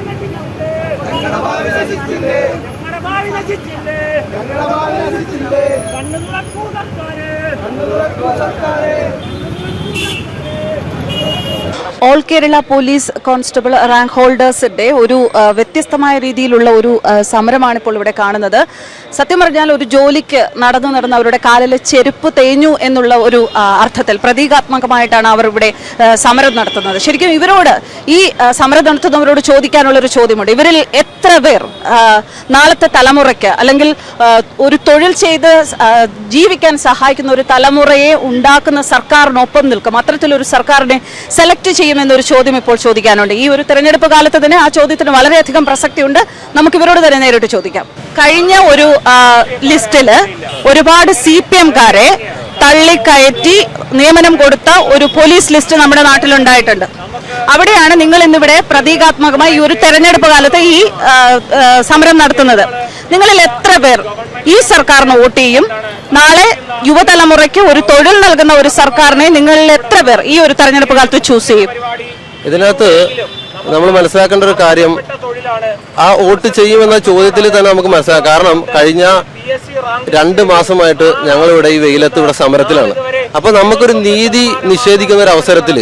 ഞങ്ങളുടെ ഭാവി നശിച്ചില്ലേ? ഞങ്ങളുടെ ഭാവി നശിച്ചില്ലേ? ഞങ്ങളുടെ ഭാവി നശിച്ചില്ലേ കണ്ണു തുറക്കൂ സർക്കാര് കണ്ണു തുറക്കൂ സർക്കാരെ all Kerala police constable rank ഹോൾഡേഴ്സിന്റെ ഒരു വ്യത്യസ്തമായ രീതിയിലുള്ള ഒരു സമരമാണ് ഇപ്പോൾ ഇവിടെ കാണുന്നത്. സത്യം പറഞ്ഞാൽ ഒരു ജോലിക്ക് നടന്നു നടന്ന് അവരുടെ കാലിലെ ചെരുപ്പ് തേഞ്ഞു എന്നുള്ള ഒരു അർത്ഥത്തിൽ പ്രതീകാത്മകമായിട്ടാണ് അവർ ഇവിടെ സമരം നടത്തുന്നത്. ശരിക്കും ഇവരോട് ഈ സമരം നടത്തുന്നവരോട് ചോദിക്കാനുള്ള ഒരു ചോദ്യമുണ്ട്. ഇവരിൽ എത്ര പേർ നാളത്തെ തലമുറയ്ക്ക് അല്ലെങ്കിൽ ഒരു തൊഴിൽ ചെയ്ത് ജീവിക്കാൻ സഹായിക്കുന്ന ഒരു തലമുറയെ ഉണ്ടാക്കുന്ന സർക്കാരിനൊപ്പം നിൽക്കും. അത്തരത്തിലൊരു സർക്കാരിനെ സെലക്ട് ചെയ്യുമെന്നൊരു ചോദ്യം ഇപ്പോൾ ചോദിക്കാനുണ്ട്. ഈ ഒരു തെരഞ്ഞെടുപ്പ് കാലത്ത് തന്നെ ആ ചോദ്യത്തിന് വളരെയധികം പ്രസക്തിയുണ്ട്. നമുക്ക് ഇവരോട് തന്നെ നേരിട്ട് ചോദിക്കാം. കഴിഞ്ഞ ഒരു ലിസ്റ്റിൽ ഒരുപാട് സി പി എംകാരെ തള്ളിക്കയറ്റി നിയമനം കൊടുത്ത ഒരു പോലീസ് ലിസ്റ്റ് നമ്മുടെ നാട്ടിലുണ്ടായിട്ടുണ്ട്. അവിടെയാണ് നിങ്ങൾ ഇന്നിവിടെ പ്രതീകാത്മകമായി ഈ ഒരു തെരഞ്ഞെടുപ്പ് കാലത്ത് ഈ സമരം നടത്തുന്നത്. നിങ്ങളിൽ എത്ര പേർ ഈ സർക്കാരിന് വോട്ട് ചെയ്യും? നാളെ യുവതലമുറയ്ക്ക് ഒരു തൊഴിൽ നൽകുന്ന ഒരു സർക്കാരിനെ നിങ്ങളിൽ എത്ര പേർ ഈ ഒരു തെരഞ്ഞെടുപ്പ് കാലത്ത് ചൂസ് ചെയ്യും? ഇതിനകത്ത് നമ്മൾ മനസ്സിലാക്കേണ്ട ഒരു കാര്യം ആ വോട്ട് ചെയ്യുമെന്ന ചോദ്യത്തിൽ തന്നെ നമുക്ക് മനസ്സിലാക്കാം. കാരണം കഴിഞ്ഞ രണ്ട് മാസമായിട്ട് ഞങ്ങളിവിടെ ഈ വെയിലത്ത് ഇവിടെ സമരത്തിലാണ്. അപ്പൊ നമുക്കൊരു നീതി നിഷേധിക്കുന്ന ഒരു അവസരത്തിൽ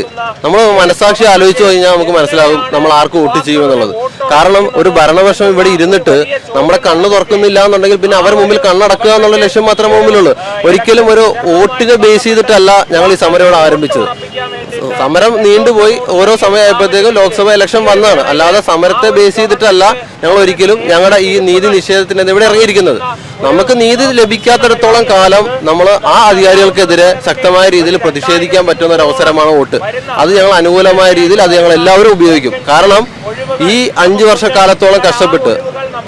നമ്മൾ മനസാക്ഷി ആലോചിച്ചു കഴിഞ്ഞാൽ നമുക്ക് മനസ്സിലാകും നമ്മൾ ആർക്ക് വോട്ട് ചെയ്യുമെന്നുള്ളത് കാരണം ഒരു ഭരണപക്ഷം ഇവിടെ ഇരുന്നിട്ട് നമ്മുടെ കണ്ണ് തുറക്കുന്നില്ല എന്നുണ്ടെങ്കിൽ പിന്നെ അവർ മുമ്പിൽ കണ്ണടക്കുക എന്നുള്ള ലക്ഷ്യം മാത്രമേ മുമ്പിലുള്ളൂ. ഒരിക്കലും ഒരു വോട്ടിനെ ബേസ് ചെയ്തിട്ടല്ല ഞങ്ങൾ ഈ സമരം ഇവിടെ ആരംഭിച്ചത്. സമരം നീണ്ടുപോയി ഓരോ സമയമായപ്പോഴത്തേക്കും ലോക്സഭ ഇലക്ഷൻ വന്നതാണ് അല്ലാതെ സമരത്തെ ബേസ് ചെയ്തിട്ടല്ല ഞങ്ങൾ ഒരിക്കലും ഞങ്ങളുടെ ഈ നീതി നിഷേധത്തിനെതിരെ ഇറങ്ങിയിരിക്കുന്നത്. നമുക്ക് നീതി ലഭിക്കാത്തിടത്തോളം കാലം നമ്മൾ ആ അധികാരികൾക്കെതിരെ ശക്തമായ രീതിയിൽ പ്രതിഷേധിക്കാൻ പറ്റുന്ന ഒരു അവസരമാണ് വോട്ട്. അത് ഞങ്ങൾ അനുകൂലമായ രീതിയിൽ അത് ഞങ്ങൾ എല്ലാവരും ഉപയോഗിക്കും. കാരണം ഈ അഞ്ചു വർഷക്കാലത്തോളം കഷ്ടപ്പെട്ട്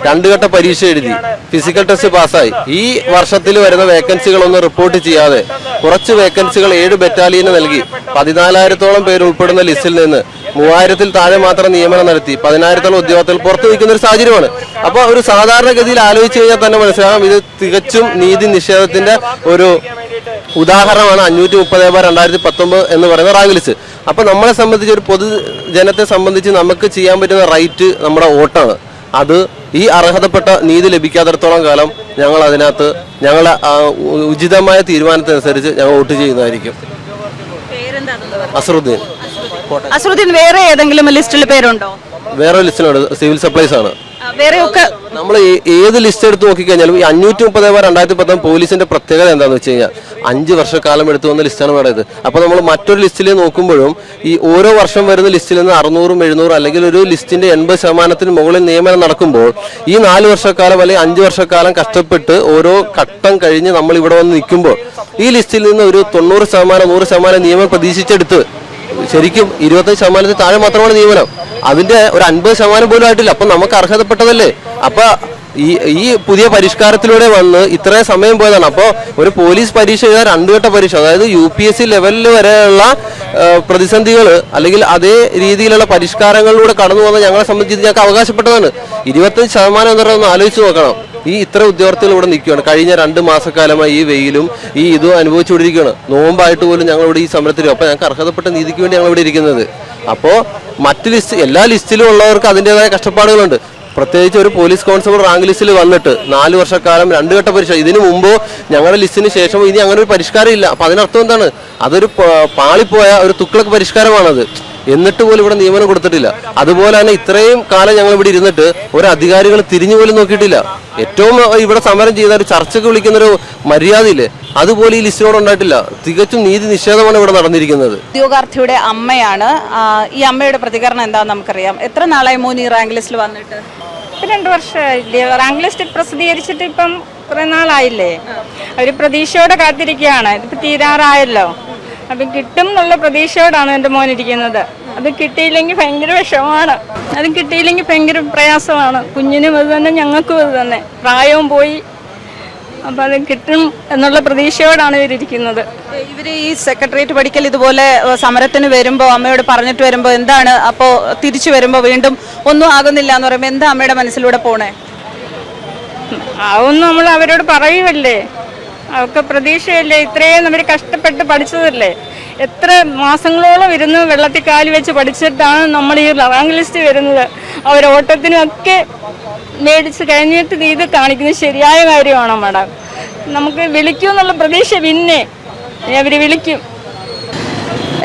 രണ്ടു ഘട്ട പരീക്ഷ എഴുതി ഫിസിക്കൽ ടെസ്റ്റ് പാസ്സായി. ഈ വർഷത്തിൽ വരുന്ന വേക്കൻസികളൊന്നും റിപ്പോർട്ട് ചെയ്യാതെ കുറച്ച് വേക്കൻസികൾ ഏഴ് ബറ്റാലിയന് നൽകി. പതിനാലായിരത്തോളം പേര് ഉൾപ്പെടുന്ന ലിസ്റ്റിൽ നിന്ന് മൂവായിരത്തിൽ താഴെ മാത്രം നിയമനം നടത്തി. പതിനായിരത്തോളം ഉദ്യോഗത്തിൽ പുറത്തു നിൽക്കുന്ന ഒരു സാഹചര്യമാണ്. അപ്പോൾ ഒരു സാധാരണഗതിയിൽ ആലോചിച്ച് കഴിഞ്ഞാൽ തന്നെ മനസ്സിലാകാം ഇത് തികച്ചും നീതി നിഷേധത്തിന്റെ ഒരു ഉദാഹരണമാണ് അഞ്ഞൂറ്റി മുപ്പത് ബാർ രണ്ടായിരത്തി പത്തൊമ്പത് എന്ന് പറയുന്ന റാങ്ക് അപ്പോൾ അപ്പൊ നമ്മളെ സംബന്ധിച്ച് ഒരു പൊതുജനത്തെ സംബന്ധിച്ച് നമുക്ക് ചെയ്യാൻ പറ്റുന്ന റൈറ്റ് നമ്മുടെ വോട്ടാണ്. അത് ഈ അർഹതപ്പെട്ട നീതി ലഭിക്കാത്തിടത്തോളം കാലം ഞങ്ങൾ അതിനകത്ത് ഞങ്ങളെ ഉചിതമായ തീരുമാനത്തിനനുസരിച്ച് ഞങ്ങൾ വോട്ട് ചെയ്യുന്നതായിരിക്കും. അസറുദ്ദീൻ. അസറുദ്ദീൻ വേറെ ഏതെങ്കിലും ലിസ്റ്റിൽ പേരുണ്ടോ? വേറെ ലിസ്റ്റിലുണ്ട്. സിവിൽ സപ്ലൈസ് ആണ്. വേറെയൊക്കെ നമ്മൾ ഏത് ലിസ്റ്റ് എടുത്ത് നോക്കിക്കഴിഞ്ഞാലും ഈ അഞ്ഞൂറ്റി മുപ്പത് രണ്ടായിരത്തി പത്തൊമ്പത് പോലീസിന്റെ പ്രത്യേകത എന്താണെന്ന് വെച്ച് കഴിഞ്ഞാൽ അഞ്ച് വർഷക്കാലം എടുത്തു വന്ന ലിസ്റ്റാണ് ഇവിടെ ഇത്. അപ്പോൾ നമ്മൾ മറ്റൊരു ലിസ്റ്റിൽ നോക്കുമ്പോഴും ഈ ഓരോ വർഷം വരുന്ന ലിസ്റ്റിൽ നിന്ന് അറുന്നൂറും എഴുന്നൂറും അല്ലെങ്കിൽ ഒരു ലിസ്റ്റിന്റെ എൺപത് ശതമാനത്തിന് മുകളിൽ നിയമനം നടക്കുമ്പോൾ ഈ നാല് വർഷക്കാലം അല്ലെങ്കിൽ അഞ്ച് വർഷക്കാലം കഷ്ടപ്പെട്ട് ഓരോ ഘട്ടം കഴിഞ്ഞ് നമ്മൾ ഇവിടെ വന്ന് നിൽക്കുമ്പോൾ ഈ ലിസ്റ്റിൽ നിന്ന് ഒരു തൊണ്ണൂറ് ശതമാനം നൂറ് ശതമാനം നിയമം പ്രതീക്ഷിച്ചെടുത്ത് ശരിക്കും ഇരുപത്തഞ്ച് ശതമാനത്തിൽ താഴെ മാത്രമാണ് നിയമനം. അതിന്റെ ഒരു അൻപത് ശതമാനം പോലും ആയിട്ടില്ല. അപ്പൊ നമുക്ക് അർഹതപ്പെട്ടതല്ലേ? അപ്പൊ ഈ ഈ പുതിയ പരിഷ്കാരത്തിലൂടെ വന്ന് ഇത്രയും സമയം പോയതാണ്. അപ്പോൾ ഒരു പോലീസ് പരീക്ഷ എഴുതാൻ രണ്ടുവട്ട പരീക്ഷ. അതായത് യു പി എസ് സി ലെവലിൽ വരെയുള്ള പ്രതിസന്ധികൾ അല്ലെങ്കിൽ അതേ രീതിയിലുള്ള പരിഷ്കാരങ്ങളിലൂടെ കടന്നു വന്ന ഞങ്ങളെ സംബന്ധിച്ച് ഞങ്ങൾക്ക് അവകാശപ്പെട്ടതാണ്. ഇരുപത്തഞ്ച് ശതമാനം എന്ന് പറയുന്നത് ആലോചിച്ച് നോക്കണം. ഈ ഇത്ര ഉദ്യോഗാർത്ഥികൾ ഇവിടെ നിൽക്കുകയാണ്. കഴിഞ്ഞ രണ്ട് മാസക്കാലമായി ഈ വെയിലും ഈ ഇതും അനുഭവിച്ചുകൊണ്ടിരിക്കുകയാണ് നോമ്പായിട്ട് പോലും ഞങ്ങൾ ഇവിടെ ഈ സമരത്തിൽ അപ്പോൾ ഞങ്ങൾക്ക് അർഹതപ്പെട്ട നീതിക്ക് വേണ്ടി ഞങ്ങൾ ഇവിടെ ഇരിക്കുന്നത്. അപ്പോൾ മറ്റ് ലിസ്റ്റ് എല്ലാ ലിസ്റ്റിലും ഉള്ളവർക്ക് അതിന്റെതായ കഷ്ടപ്പാടുകളുണ്ട്. പ്രത്യേകിച്ച് ഒരു പോലീസ് കോൺസ്റ്റബിൾ റാങ്ക് ലിസ്റ്റിൽ വന്നിട്ട് നാല് വർഷക്കാലം രണ്ട് ഘട്ട പരീക്ഷ ഇതിനു മുമ്പോ ഞങ്ങളുടെ ലിസ്റ്റിന് ശേഷം ഇനി അങ്ങനെ ഒരു പരിഷ്കാരം ഇല്ല അപ്പൊ അതിനർത്ഥം എന്താണ്? അതൊരു പാളിപ്പോയ ഒരു തുക്ലക്ക് പരിഷ്കാരമാണത്. എന്നിട്ട് പോലും ഇവിടെ നിയമനം കൊടുത്തിട്ടില്ല. അതുപോലെ തന്നെ ഇത്രയും കാലം ഞങ്ങൾ ഇവിടെ ഇരുന്നിട്ട് ഒരു അധികാരികൾ തിരിഞ്ഞു പോലും നോക്കിയിട്ടില്ല. ഏറ്റവും ഇവിടെ സമരം ചെയ്ത ഒരു ചർച്ചയ്ക്ക് വിളിക്കുന്ന ഒരു മര്യാദയില്ലേ? അതുപോലെ ഈ ലിസ്റ്റിനോട് ഉണ്ടായിട്ടില്ല. തികച്ചും നീതി നിഷേധമാണ് ഇവിടെ നടന്നിരിക്കുന്നത്. ഉദ്യോഗാർത്ഥിയുടെ അമ്മയാണ്. ഈ അമ്മയുടെ പ്രതികരണം എന്താണെന്ന് നമുക്കറിയാം. എത്ര നാളായി മോൻ ഈ റാങ്ക് ലിസ്റ്റിൽ വന്നിട്ട്? രണ്ടു രണ്ട് വർഷമായില്ലേ. റാങ്ക് ലിസ്റ്റ് പ്രസിദ്ധീകരിച്ചിട്ട് ഇപ്പം കുറെ നാളായില്ലേ. അവർ പ്രതീക്ഷയോടെ കാത്തിരിക്കുകയാണ്. ഇതിപ്പോൾ തീരാറായല്ലോ. അപ്പം കിട്ടും എന്നുള്ള പ്രതീക്ഷയോടാണ് എന്റെ മോൻ ഇരിക്കുന്നത്. അത് കിട്ടിയില്ലെങ്കിൽ ഭയങ്കര വിഷമമാണ്. അത് കിട്ടിയില്ലെങ്കിൽ ഭയങ്കര പ്രയാസമാണ്. കുഞ്ഞിനും അത് തന്നെ ഞങ്ങൾക്കും അത് തന്നെ. പ്രായവും പോയി. അപ്പം അത് കിട്ടും എന്നുള്ള പ്രതീക്ഷയോടാണ് ഇവരിയ്ക്കുന്നത് ഇവർ ഈ സെക്രട്ടേറിയറ്റ് പഠിക്കൽ ഇതുപോലെ സമരത്തിന് വരുമ്പോൾ അമ്മയോട് പറഞ്ഞിട്ട് വരുമ്പോൾ എന്താണ്? അപ്പോൾ തിരിച്ചു വരുമ്പോൾ വീണ്ടും ഒന്നും ആകുന്നില്ല എന്ന് പറയുമ്പോ എന്താ അമ്മയുടെ മനസ്സിലൂടെ പോണേ? അതൊന്നും നമ്മൾ അവരോട് പറയുമല്ലേ അവർക്ക് പ്രതീക്ഷയല്ലേ? ഇത്രയും നമ്മൾ കഷ്ടപ്പെട്ട് പഠിച്ചതല്ലേ? എത്ര മാസങ്ങളോളം ഇരുന്ന് വെള്ളത്തിൽ കാലി വെച്ച് പഠിച്ചിട്ടാണ് നമ്മൾ ഈ റാങ്ക് ലിസ്റ്റ് വരുന്നത്. അവർ ഓട്ടത്തിനൊക്കെ മേടിച്ച് കഴിഞ്ഞിട്ട് ഇത് കാണിക്കുന്നത് ശരിയായ കാര്യമാണോ മാഡം? നമുക്ക് വിളിക്കൂ എന്നുള്ള പ്രതീക്ഷ പിന്നെ. അവർ വിളിക്കും.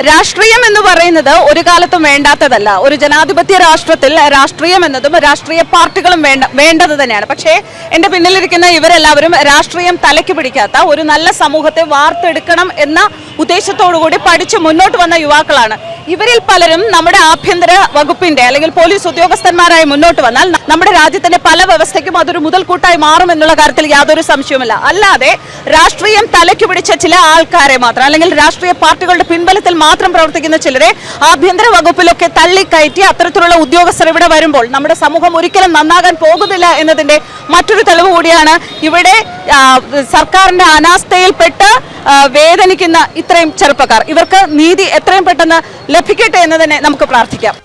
രാഷ്ട്രീയം എന്ന് പറയുന്നത് ഒരു കാലത്തും വേണ്ടാത്തതല്ല. ഒരു ജനാധിപത്യ രാഷ്ട്രത്തിൽ രാഷ്ട്രീയം എന്നതും രാഷ്ട്രീയ പാർട്ടികളും വേണ്ട വേണ്ടത് തന്നെയാണ്. പക്ഷേ എന്റെ പിന്നിലിരിക്കുന്ന ഇവരെല്ലാവരും രാഷ്ട്രീയം തലയ്ക്ക് പിടിക്കാത്ത ഒരു നല്ല സമൂഹത്തെ വാർത്തെടുക്കണം എന്ന ഉദ്ദേശത്തോടു കൂടി പഠിച്ചു മുന്നോട്ട് വന്ന യുവാക്കളാണ്. ഇവരിൽ പലരും നമ്മുടെ ആഭ്യന്തര വകുപ്പിന്റെ അല്ലെങ്കിൽ പോലീസ് ഉദ്യോഗസ്ഥന്മാരായി മുന്നോട്ട് വന്നാൽ നമ്മുടെ രാജ്യത്തിന്റെ പല വ്യവസ്ഥയ്ക്കും അതൊരു മുതൽക്കൂട്ടായി മാറും എന്നുള്ള കാര്യത്തിൽ യാതൊരു സംശയവുമില്ല. അല്ലാതെ രാഷ്ട്രീയം തലയ്ക്ക് പിടിച്ച ചില ആൾക്കാരെ മാത്രം അല്ലെങ്കിൽ രാഷ്ട്രീയ പാർട്ടികളുടെ പിൻബലത്തിൽ മാത്രം പ്രവർത്തിക്കുന്ന ചിലരെ ആഭ്യന്തര വകുപ്പിലൊക്കെ തള്ളിക്കയറ്റി അത്തരത്തിലുള്ള ഉദ്യോഗസ്ഥർ ഇവിടെ വരുമ്പോൾ നമ്മുടെ സമൂഹം ഒരിക്കലും നന്നാകാൻ പോകുന്നില്ല എന്നതിന്റെ മറ്റൊരു തെളിവ് കൂടിയാണ് ഇവിടെ സർക്കാരിന്റെ അനാസ്ഥയിൽപ്പെട്ട് വേദനിക്കുന്ന ഇത്രയും ചെറുപ്പക്കാർ. ഇവർക്ക് നീതി എത്രയും പെട്ടെന്ന് ലഭിക്കട്ടെ എന്ന് തന്നെ നമുക്ക് പ്രാർത്ഥിക്കാം.